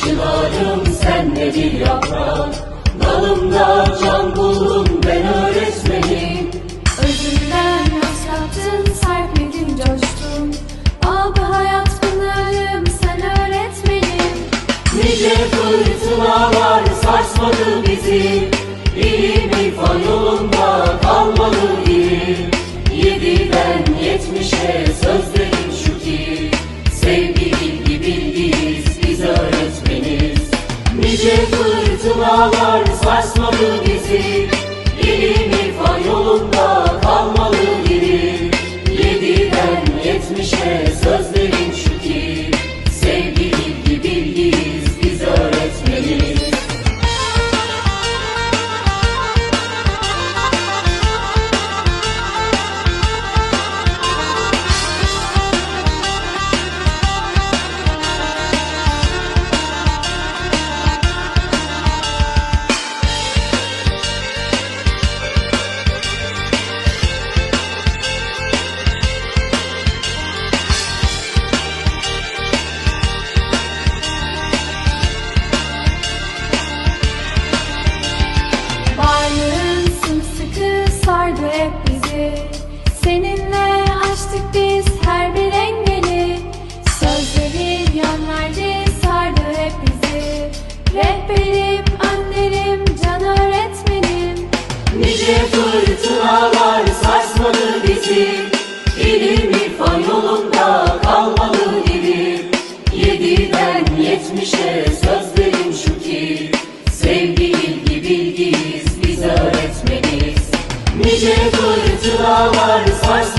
çınarım sen de bir yaprak Dalımda can buldum ben öğretmenim Özümden yaz yaptın, serpledin, coştun. Abi hayat pınarım, sen öğretmenim. Nice fırtınalar sarsmadı bizi İlim fırtınalar sarsmadı bizi. İlim irfan yolunda kalmalı ilim Yediden yetmişe sözlerim yolunda kalmalı ilim Yediden yetmişe sözlerim şu ki Sevgi, ilgi, bilgiyiz biz öğretmeniz. Nice fırtınalar sarsmadı